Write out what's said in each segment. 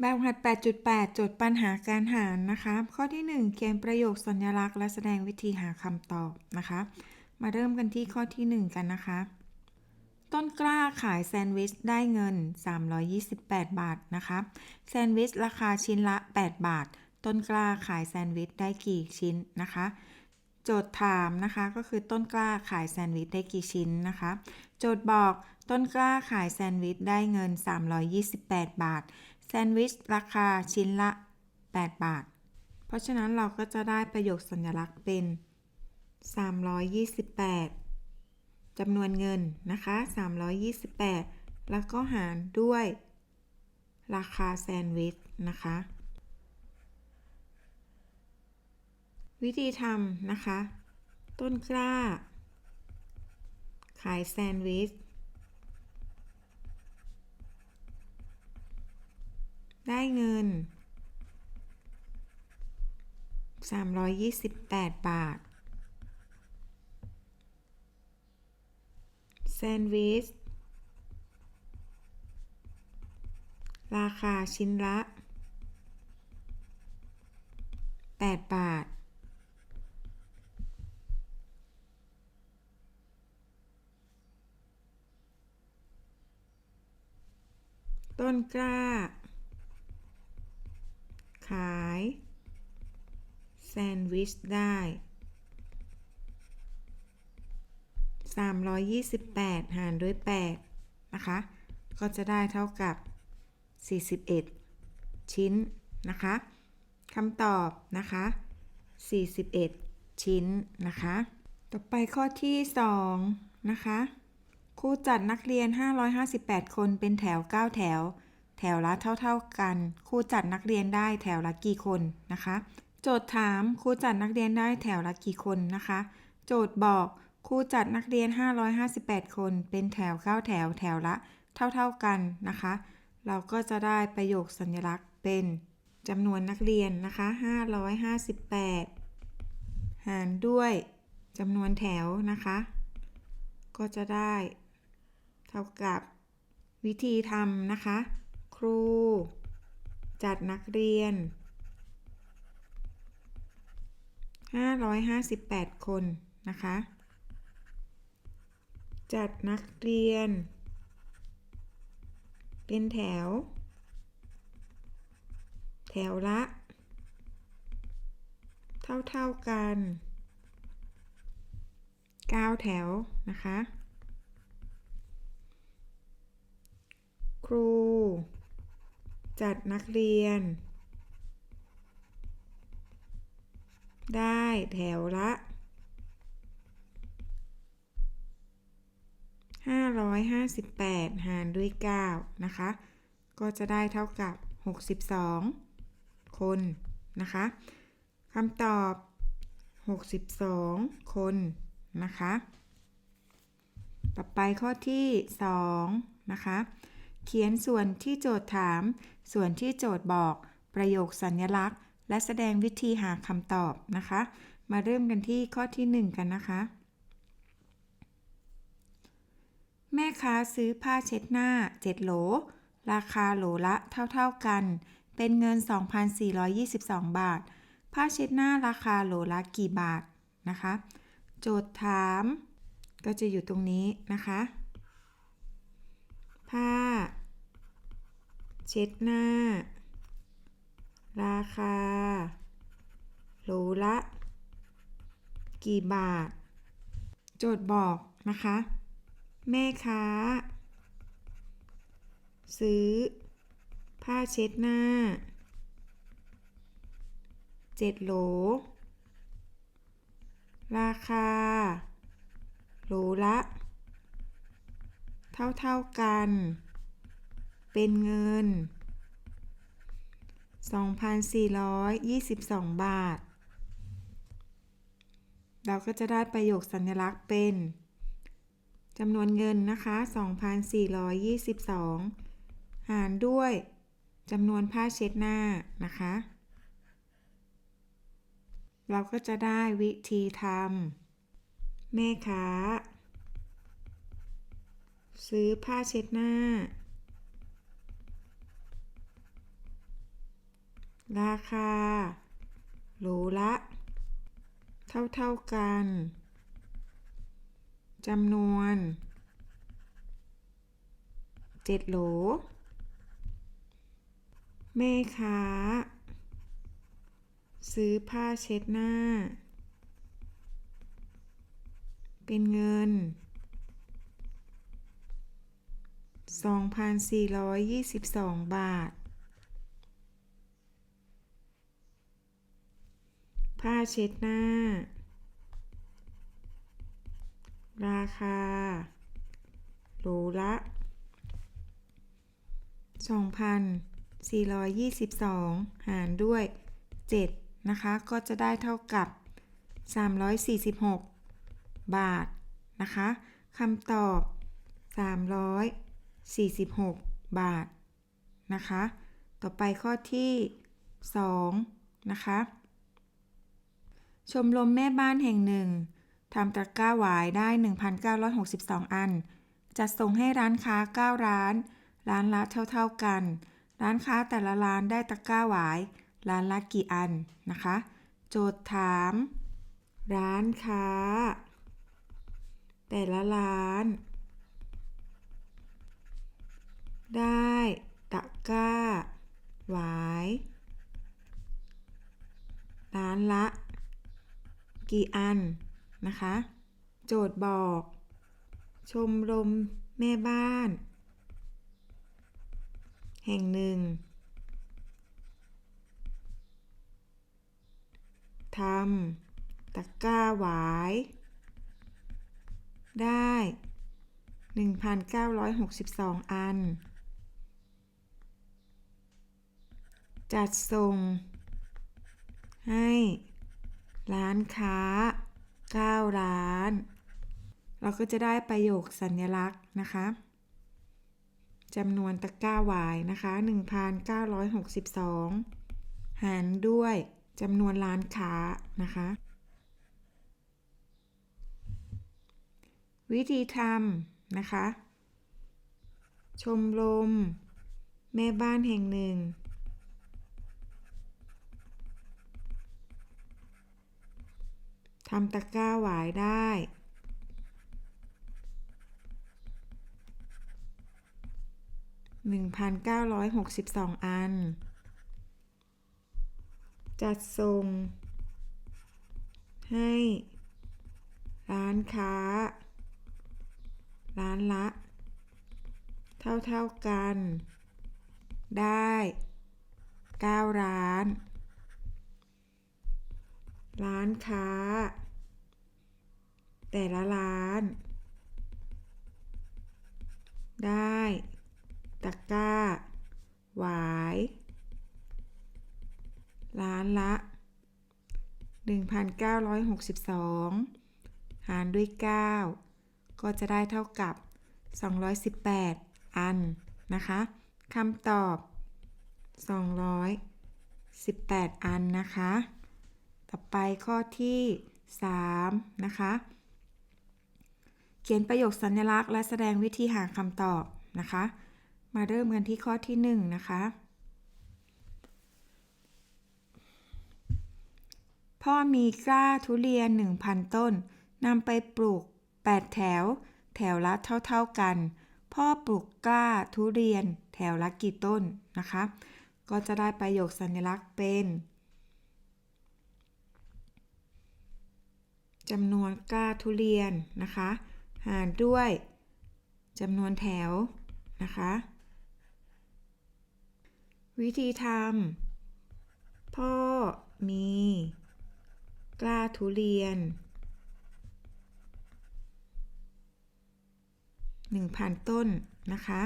แบบหัด 8.8โจทย์ปัญหาการหารนะคะ ข้อที่ 1 เขียนประโยคสัญลักษณ์และแสดงวิธีหาคำตอบนะคะ มาเริ่มกันที่ข้อที่ 1 กันนะคะ ต้นกล้าขายแซนด์วิชได้เงิน 328 บาทนะคะ แซนด์วิชราคาชิ้นละ 8 บาท ต้นกล้าขายแซนด์วิชได้กี่ชิ้นนะคะ โจทย์ถามนะคะก็คือต้นกล้าขายแซนด์วิชได้กี่ชิ้นนะคะ โจทย์บอกต้นกล้าขายแซนด์วิชได้เงิน 328 บาท แซนด์วิชราคาชิ้นละ 8 บาท เพราะฉะนั้นเราก็จะได้ประโยคสัญลักษณ์เป็น 328จำนวนเงินนะคะ 328 แล้วก็หารด้วย ราคาแซนด์วิชนะคะ วิธีทำนะคะ ต้นกล้า ขายแซนด์วิช ได้เงิน 328 บาท แซนด์วิช ราคาชิ้นละ 8 บาท ต้นกล้า ขายแซนด์วิชได้ 328 หารด้วย 8 นะคะ ก็จะได้เท่ากับ 41 ชิ้นนะคะคำตอบนะคะ 41 ชิ้นนะคะ ต่อไปข้อที่ 2 นะคะครูจัดนักเรียน 558 คนเป็นแถว 9 แถว แถวละเท่า ๆกัน ครูจัดนักเรียนได้แถวละกี่คนนะคะ โจทย์ถามครูจัดนักเรียนได้แถวละกี่คนนะคะ โจทย์บอกครูจัดนักเรียน 558 คน เป็นแถว9แถวแถวละเท่า ๆกันนะคะ เราก็จะได้ประโยคสัญลักษณ์เป็นจำนวนนักเรียนนะคะ 558 หารด้วยจำนวนแถวนะคะ ก็จะได้ เท่ากับวิธีทำนะคะ ครู จัดนักเรียน 558 คนนะคะ จัดนักเรียน เป็นแถว แถวละ เท่าๆกัน9 แถวนะคะ ครู จัดนักเรียน ได้แถวละ 558 หารด้วย 9 นะคะ ก็จะได้เท่ากับ 62 คนนะคะคำตอบ 62 คนนะคะ ต่อไปข้อที่ 2 นะคะ เขียนส่วนที่โจทย์ถาม ส่วนที่โจทย์บอก ประโยคสัญลักษณ์ และแสดงวิธีหาคำตอบนะคะ มาเริ่มกันที่ข้อที่ 1 กันนะคะ แม่ค้าซื้อผ้าเช็ดหน้า 7 โหล ราคาโหลละเท่าๆกัน เป็นเงิน 2,422 บาท ผ้าเช็ดหน้าราคาโหลละกี่บาทนะคะ โจทย์ถาม ก็จะอยู่ตรงนี้นะคะผ้า เช็ดหน้า ราคาโหลละ กี่บาท โจทย์บอกนะคะ แม่ค้า ซื้อ ผ้าเช็ดหน้า7โหล ราคา โหลละ เท่าๆกัน เป็นเงิน 2,422 บาท เราก็จะได้ประโยคสัญลักษณ์เป็นจำนวนเงินนะคะ 2,422 หารด้วยจำนวนผ้าเช็ดหน้านะคะ เราก็จะได้วิธีทำแม่ค้าซื้อผ้าเช็ดหน้า ราคาโหลละ เท่าเท่ากันจำนวนเจ็ดโหล แม่ค้า ซื้อผ้าเช็ดหน้า เป็นเงิน 2,422 บาท ผ้าเช็ดหน้า ราคาโลละ 2,422 หารด้วย 7 นะคะ ก็จะได้เท่ากับ 346 บาท นะคะคำตอบ 346 บาท นะคะ ต่อไปข้อที่ 2 นะคะ ชมรมแม่บ้านแห่งหนึ่งทำตะกร้าหวายได้ 1,962 อัน จัดส่งให้ร้านค้า 9 ร้าน ร้านละเท่าๆกัน ร้านค้าแต่ละร้านได้ตะกร้าหวาย ร้านละกี่อันนะคะ โจทย์ถาม ร้านค้า แต่ละร้าน ได้ตะกร้าหวาย ร้านละ กี่อันนะคะ โจทย์บอก ชมรมแม่บ้าน แห่งหนึ่งทำตะกร้าหวาย ได้ 1,962 อัน จัดส่งให้ ร้านค้า 9 ร้าน เราก็จะได้ประโยคสัญลักษณ์นะคะจำนวนตะกร้าหวายนะคะ 1,962 หารด้วยจำนวนร้านค้านะคะ วิธีทำนะคะ ชมรมแม่บ้านแห่งหนึ่ง ทำตะกร้าหวายได้1,962อัน จัดส่ง ให้ ร้านค้า ร้านละ เท่าเท่าๆกัน ได้ 9 ร้าน ร้านค้า แต่ละร้าน ได้ตะกร้า หวาย ร้านละ 1,962 หารด้วย 9 ก็จะได้เท่ากับ 218 อันนะคะคำตอบ 218 อันนะคะ ต่อไปข้อที่ 3 นะคะ เขียนประโยคสัญลักษณ์และแสดงวิธีหาคำตอบนะคะ มาเริ่มกันที่ข้อที่ 1 นะคะ พ่อมีกล้าทุเรียน 1,000 ต้นนำไปปลูก 8 แถว แถวละเท่าๆกัน พ่อปลูกกล้าทุเรียน แถวละกี่ต้นนะคะ ก็จะได้ประโยคสัญลักษณ์เป็น จำนวนกล้าทุเรียนนะคะ หารด้วยจำนวนแถวนะคะ วิธีทำพ่อมีกล้าทุเรียน 1,000 ต้นนะคะ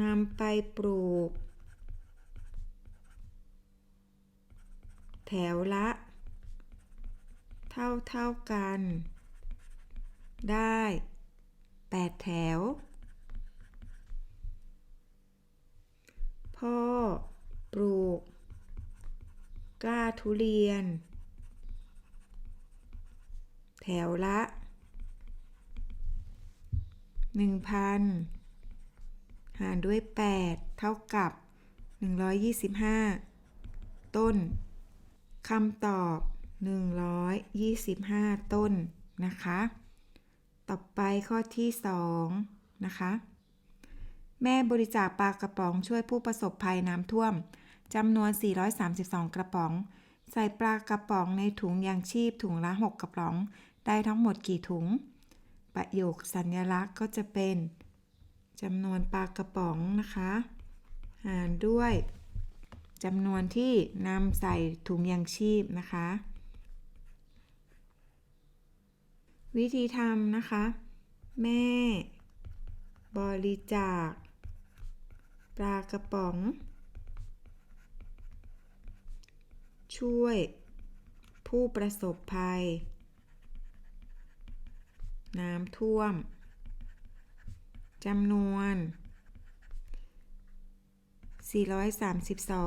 นำไปปลูก แถวละ เท่าเท่าๆกัน ได้ 8 แถว พ่อ ปลูก กล้าทุเรียน แถวละ 1,000 หารด้วย 8 เท่ากับ 125 ต้นคำตอบ 125 ต้นนะคะ ต่อไปข้อที่ 2 นะคะ แม่บริจาคปลากระป๋องช่วยผู้ประสบภัยน้ำท่วมจำนวน 432 กระป๋อง ใส่ปลากระป๋องในถุงยางชีพถุงละ 6 กระป๋อง ได้ทั้งหมดกี่ถุง ประโยคสัญลักษณ์ก็จะเป็นจำนวนปลากระป๋องนะคะ หารด้วยจำนวนที่นำใส่ถุงยางชีพนะคะ วิธีทำนะคะ แม่ บริจาค ปลากระป๋อง ช่วย ผู้ประสบภัย น้ำท่วมจำนวน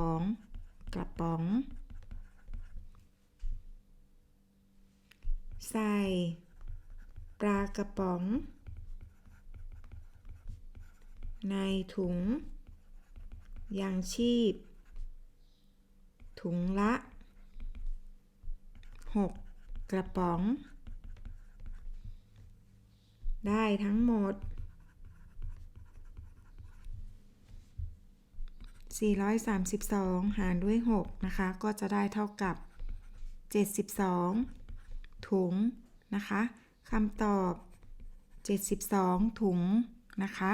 432 กระป๋อง ใส่ ปลากระป๋อง ในถุงยางชีพ ถุงละ 6 กระป๋อง ได้ทั้งหมด 432 หารด้วย 6 นะคะ ก็จะได้เท่ากับ 72 ถุงนะคะ คำตอบ 72 ถุงนะคะ